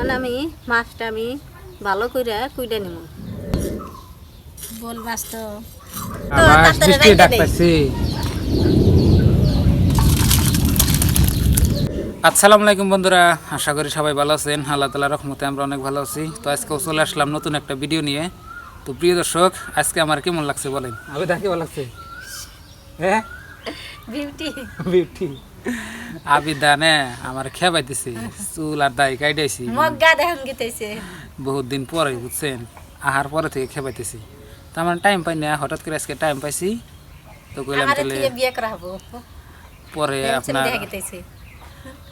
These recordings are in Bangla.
এখন আমি মাছটা আমি ভালো করে কুইটা নিব বল মাছ তো। আসসালামু আলাইকুম বন্ধুরা আশা করি সবাই ভালো আছেন। আল্লাহ তালা রহমতে আমরা অনেক ভালো আছি। তো আজকেও চলে আসলাম নতুন একটা ভিডিও নিয়ে। তো প্রিয় দর্শক আজকে আমার কেমন লাগছে বলেন? আমি দেখি ভালো লাগছে। হ্যাঁ? বিউটি বিউটি আবি দানে আমার খেবাইতেছি চুল আর দাই কাইটাইছি মগ্গা দেখুন গেতেছে বহুত দিন পরে বুঝছেন? আহার পরে থেকে খেবাইতেছি তো আমার টাইম পাই না হঠাৎ করে আজকে টাইম পাইছি তো কইলাম আমার তাহলে থেকে বিয়ে করা হব। পরে টেনশন আপনার দেখা গেতেছে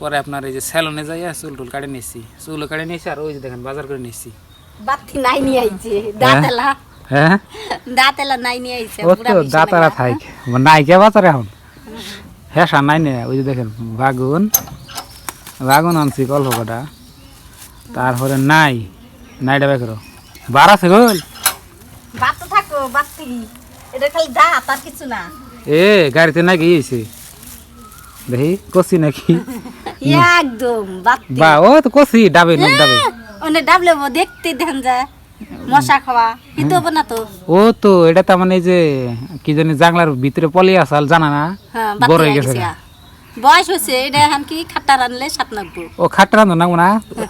পরে আপনার এই যে স্যালনে যাইয়া চুল টুল কাটে নিয়েছি। চুল কাটে নিয়েছি আর ওই যে দেখেন বাজার করে নিয়েছি। বাতি নাই নিয়ে আইছে দাঁতেলা। হ্যাঁ? দাঁতেলা নাই নিয়ে আইছে ও বুড়া তো বিছানা দাতারা গা। থাক নাই কে বাজার এখন। হ্যাঁ সার নাই নে ওই যে দেখেন বাগুন বাগুন আনছি কল্প কটা। তারপরে নাই নাইটা বের করো বার আছে গোল বাত তো থাকো বাতি এটা খালি দাঁত আর কিছু না। এ গাড়িতে না গিয়েছে দেখি কষি নাকি? একদম বা ও তো কষি ডাবে নখ ডাবে ওনে ডাবলে দেখতে দেখেন যায় মশা খাওয়া কিন্তু হব না তো। ও তো এটা তার মানে যে কি জানি জাংলার ভিতরে পলি আসাল জানা না? হ্যাঁ বড় হয়ে হয়ে গেছে বয়স হয়েছে এটা এখন কি খাট্টা রানলে সাত নাকবো ও খাট্টা রান্ধো না না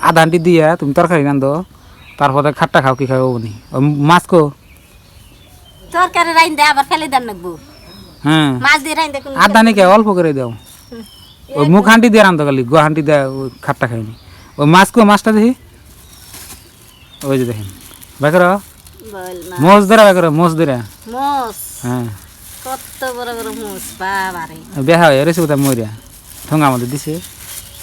আধা আন্টি দিয়া তুমি তরকারি রান্ধো তারপরে খাট্টা খাও কি খাও বনি। মাছ কো? তরকারি রাইন আবার ফেলে দেন নাকবো হ্যাঁ। মাছ দিয়ে রাইন আধা নাকি অল্প করে দাও। ও মুখ হাঁটি দিয়ে রান্ধো খালি গো হাঁটি দেয় খাট্টা খাইনি ও মাছ কো মাছটা দেখি? ওই যে দেখেন। বেকর? বল মা। মোজ ধরা বেকর মোজ ধরা। মোস হ্যাঁ। কত বড় বড় মোস বাবারে। বেহা হয়ে রেছে কোথায় মরিয়া ঠোঙা মধ্যে দিছে।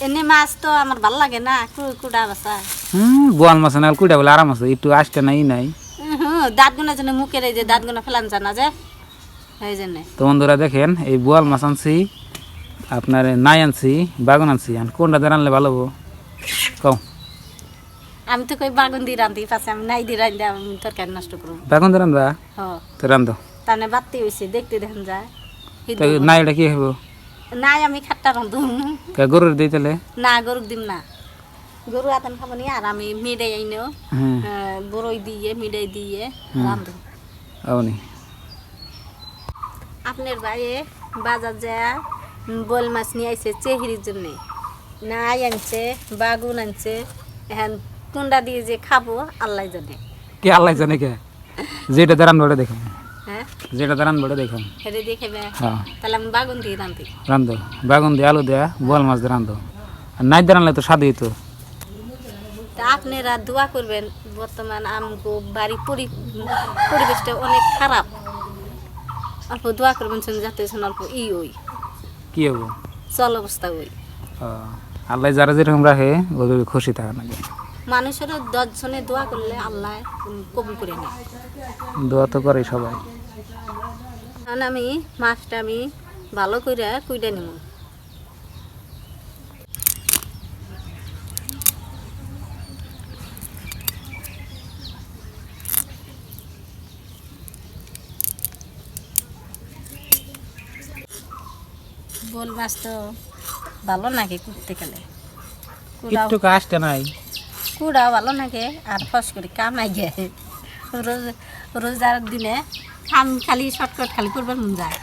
এনে মাছ তো আমার ভালো লাগে না কুড়া বাসা হুম বোয়াল মাছ না কুইটা বলে আরাম আছে একটু আসতে নাই নাই। হুম দাঁত গুনা জন্য মুখের এই যে দাঁত গুনা ফেলান জানা যে এই জন্য। তো বন্ধুরা দেখেন এই বোয়াল মাছ আনছি আপনার নাই আনছি বাগুন আনছি কোনটা দিয়ে রানলে ভালো হব? কও। আমি তো কই বাগুন দিয়ে রান্ধি পাশে আমি নাই দিয়ে রান্ধি আমি তরকারি নষ্ট করব। বাগুন দিয়ে রান্ধবা? হ। তো রান্ধো। তাহলে বাতি হয়েছে দেখতে দেখেন যায় তো নাই এটা কি হব নাই আমি খাট্টা রান্ধু। কে গরুর দিই তাহলে? না গরুক দিম না। গরু আতেন খাব নি আর আমি মিডাই আইনেও হ্যাঁ বড়ই দিয়ে মিডাই দিয়ে রান্ধু। আপনি আপনার বাইরে বাজার যায় বল মাছ নিয়ে আইছে চেহারির জন্য। নাই আনছে বাগুন আনছে এখন কুন্ডা দিয়ে যে খাব আল্লাহ জানে। কে আল্লাহ জানে কে? যেটা রান্ধবো ওটা দেখুন। হ্যাঁ? যেটা রান্ধবো ওটা দেখুন। হেরে দেখেবে হ্যাঁ। তাহলে আমি বাগুন দিয়ে রান্ধি রান্ধো বাগুন দিয়ে আলু দেয়া বোয়াল মাছ দিয়ে রান্ধো আর নাই দিয়ে রানলে তো স্বাদ হইতো তা আপনারা দোয়া করবেন বর্তমান আমগো বাড়ি পরি পরিবেশটা অনেক খারাপ। অল্প দোয়া করবেন শুনে যাতে শুনে অল্প ই ওই কি হব? চল অবস্থা ওই। আল্লাহ যারা যেরকম রাখে ওদের খুশি থাকে না মানুষেরও দশজনে দোয়া করলে আল্লাহ কবুল করে নেয়। দোয়া তো করে সবাই। এখন আমি মাছটা আমি ভালো করে কুইটা নিব বল মাছ তো ভালো নাকি কুটতে গেলে। একটু কাজটা নাই। কুড়াও ভালো নাকি আর ফস করে কামাই গে। রোজ, রোজার দিনে খাম খালি, শর্টকাট খালি করবার মন যায়।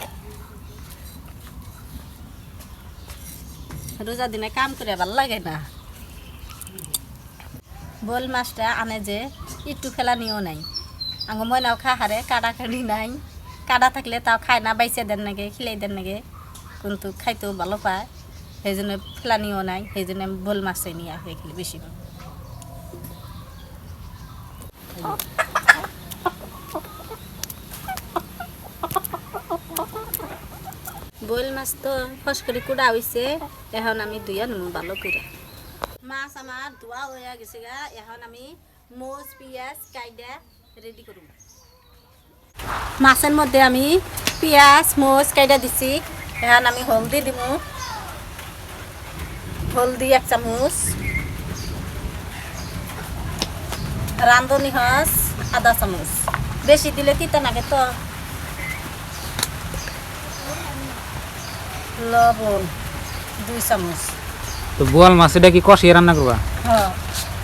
রোজার দিনে কাম করে ভালো লাগে না। বল মাছটা আনে যে একটু ফেলানিও নাই। আঙ্গ ময়নাও খা হারে কাটা কাটি নাই। কাটা থাকলে তাও খায় না বাইসে দেন নাকি খিলাই দেন নাকি কিন্তু খাইতেও ভালো পায়। সেই জন্য ফেলানিও নাই, সেই জন্য বল মাছটাই নিয়ে আসে খেলি বেশি বইল মাছ তো ফস করে কুড়া হয়েছে এখন আমি দুইয়া নেব ভালো করে মাছ আমার ধোয়া হয়ে গেছে গা, এখন আমি মোজ পেঁয়াজ কাইডা রেডি করব মাছের মধ্যে আমি পেঁয়াজ মোজ কাইডা দিছি, এখন আমি হলদি দিব হলদি এক চামচ। রান্ধনি হস আধা চামচ। বেশি দিলে তিতা নাগে তো। লবণ দুই চামচ। তো বোয়াল মাছ এটা কি কষিয়ে রান্না করবা? হ্যাঁ।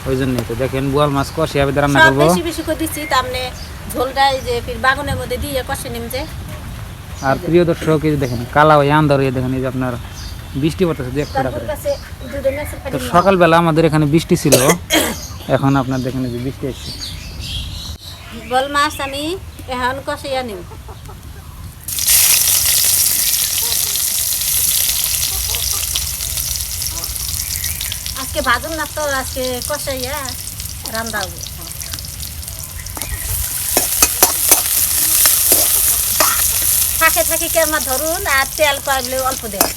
ওই জন্যই তো। দেখেন বোয়াল মাছ কষে আবেদা রান্না করব। বেশি বেশি করে দিচ্ছি তামনে ঝোলটা এই যে ফির বাগুনের মধ্যে দিয়ে কষে নিম যে। আর প্রিয় দর্শক এই দেখেন কালা হয়ে আন্দার হয়ে দেখেন এই যে আপনার বৃষ্টি পড়তেছে করে। দুটো মেসের তো সকালবেলা আমাদের এখানে বৃষ্টি ছিল। এখন আপনার দেখেন যে বৃষ্টি এসছে। বল মাছ আমি এখন কষাইয়া নিম আজকে ভাজুন না তো, আজকে কষাইয়া রান্না হবে। থাকে থাকি কেমন ধরুন আর তেল পাইলে অল্প দেয়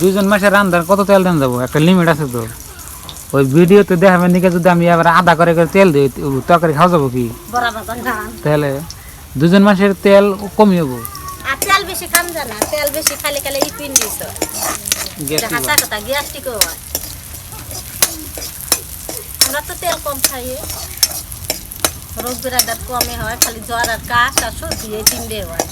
দুইজন মাসে রান্নার কত তেল দেন যাব? একটা লিমিট আছে তো। ওই ভিডিওতে দেখাবেন দিকে যদি আমি আবার আধা করে করে তেল দিই তরকারি খাওয়া যাব কি? তাহলে দুজন মাসের তেল হব। আর তেল বেশি জানা তেল বেশি খালি খালি ই দিস। হাসা কথা গ্যাস্ট্রিকও আমরা তো তেল কম খাই। রোগ বিরাদার কমে হয় খালি জ্বর আর কাশ আর সর্দি এই তিনটে হয়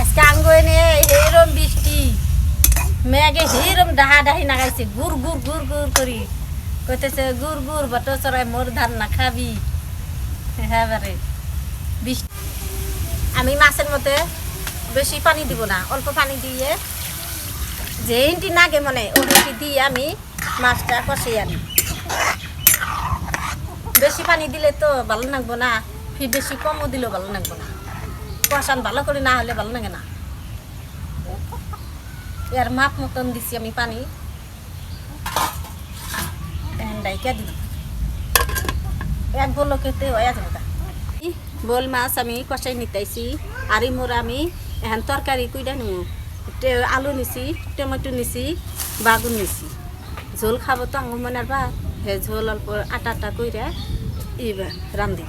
আজকে আঙ্গ এনে এরম বৃষ্টি মেঘে হিরম ডাহা ডাহি নাগাইছে গুর গুর গুর গুর করি। কইতেছে গুর গুর বটো চড়াই মোর ধান না খাবি হ্যাঁ আমি মাছের মধ্যে বেশি পানি দিব না, অল্প পানি দিয়ে যে ইন্টি নাগে মনে ওটি দিয়ে আমি মাছটা কষে আনি। বেশি পানি দিলে তো ভালো লাগবো না, ফির বেশি কমও দিলেও ভালো লাগবো না। কষান ভালো করে না হলে ভালো লাগে না। এর মাপ মতন দিছি আমি পানি। ডাইকা দিই এক বলকেতে হয়ে যাবে। ই, বোল মাছ আমি কষাই নিতাইছি। আর মোর আমি এখন তরকারি কুইডা টে- আলু নিছি টমেটো নিছি বাগুন নিছি। ঝোল খাব তো আঙ্গুমানার বা হে ঝোল অল্প আটা আটা কইরা ইবা রান্ধি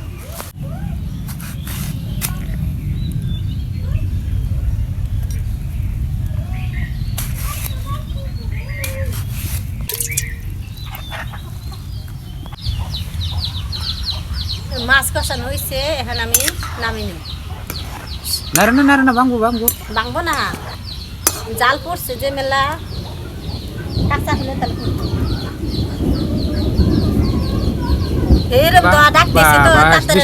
মাছ কষানো হয়েছে এখন আমি নামি নিই নারে না নারে না ভাঙবো ভাঙবো। ভাঙবো না। জাল পড়ছে যে মেলা। কাঁচা হলে তাহলে এরম তো ডাকতেছে তো তাড়াতাড়ি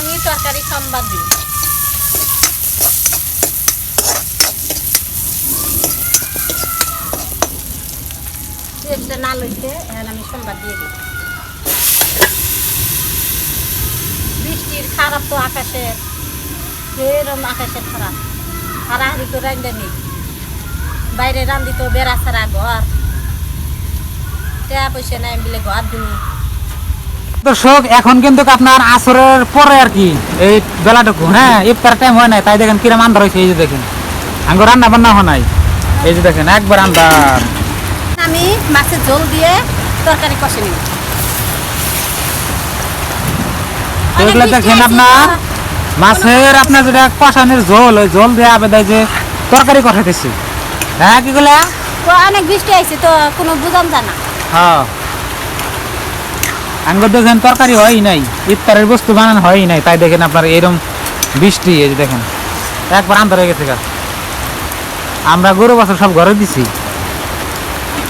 আমি তরকারি সম্বাদ দিই না লইতে এখন আমি সম্বাদ দিয়ে দিই। বৃষ্টির খারাপ তো আকাশের এরম আকাশের খারাপ হারাহারি তো বাইরে তো বেড়া ছাড়া ঘর। টাকা পয়সা নাই বলে ঘর দিনি দর্শক, এখন কিন্তু আপনার আসরের পরে আর কি, এই বেলাটুকু হ্যাঁ ইফতার টাইম হয় নাই, তাই দেখেন কিরম আন্দার হয়েছে এই যে দেখেন। আঙ্গ রান্না বান্না হয় নাই। এই যে দেখেন, একবার আন্দার আমি মাছের ঝোল দিয়ে তরকারি কষে নিই এগুলো দেখেন আপনার মাছের আপনার যেটা কষানের ঝোল ওই ঝোল দিয়ে আবেদায় যে তরকারি কষাইতেছি। হ্যাঁ কি গুলা তো অনেক বৃষ্টি আইছে তো কোনো বুঝান হ্যাঁ। দেখেন তরকারি হয়ই নাই ইফতারের বস্তু বানানো হয়ই নাই তাই দেখেন আপনার এরকম বৃষ্টি এই দেখেন। একবার আন্দার হয়ে গেছে আমরা গরু বছর সব ঘরে দিছি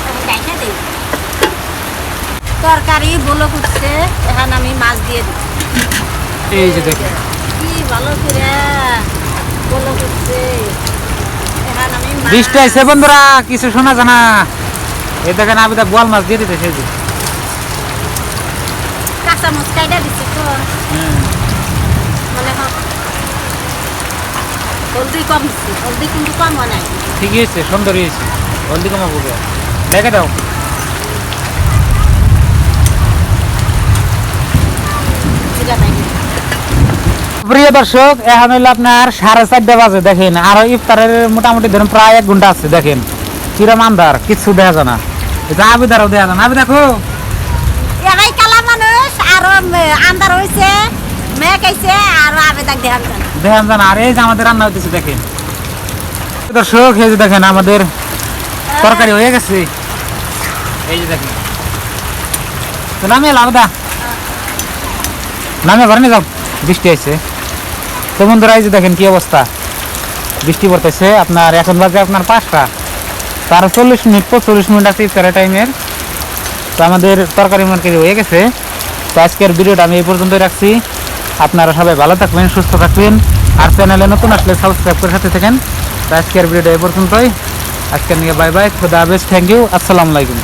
আমি গাইখা দিই। তরকারি বলো উঠছে। এখন আমি মাছ দিয়ে দিই এই যে দেখেন কি ভালো করে বলো উঠছে। আমি বৃষ্টি বন্ধুরা কিছু শোনা জানা এই দেখেন আবিদা বোয়াল মাছ দিয়ে দিতেছে এই যে। কাঁচা মাছ কাইটা দিচ্ছি তো। মানে হলদি কম দিচ্ছি হলদি কিন্তু কম হয় নাই। ঠিকই হয়েছে সুন্দর হয়েছে। হলদি কমাবো গে। দেখে দাও জিরা নাই প্রিয় দর্শক এখন হইল আপনার সাড়ে চারটা বাজে দেখেন। আর ইফতারের মোটামুটি ধরুন প্রায় এক ঘণ্টা আছে দেখেন। কিচ্ছু দেখা যায় না। এটা আবিদারও দেখা যায় না। আবি দেখো একাই আরও মে- আন্ধার হয়েছে মেঘ আইছে আর আবে দেখ দেখান যান দেখেন জান আর এই যে আমাদের রান্না হইতেছে দেখেন। দর্শক এই যে দেখেন আমাদের তরকারি হয়ে গেছে। এই যে দেখেন। তো নামে লাভদা নামে ঘরে যাও। বৃষ্টি আইছে তো বন্ধুরা, এই যে দেখেন কি অবস্থা। বৃষ্টি পড়তেছে আপনার, এখন বাজে আপনার পাঁচটা। তার চল্লিশ মিনিট পঁচল্লিশ মিনিট আছে ইফতারের টাইমের তো আমাদের তরকারি মার্কেট হয়ে গেছে। তো আজকের ভিডিওটা আমি এই পর্যন্তই রাখছি। আপনারা সবাই ভালো থাকবেন, সুস্থ থাকবেন। আর চ্যানেলে নতুন আসলে সাবস্ক্রাইব করে সাথে থাকেন। তো আজকের ভিডিওটা এই পর্যন্তই। আজকের নিয়ে বাই বাই খুদা হাফেজ থ্যাংক ইউ আসসালামু আলাইকুম।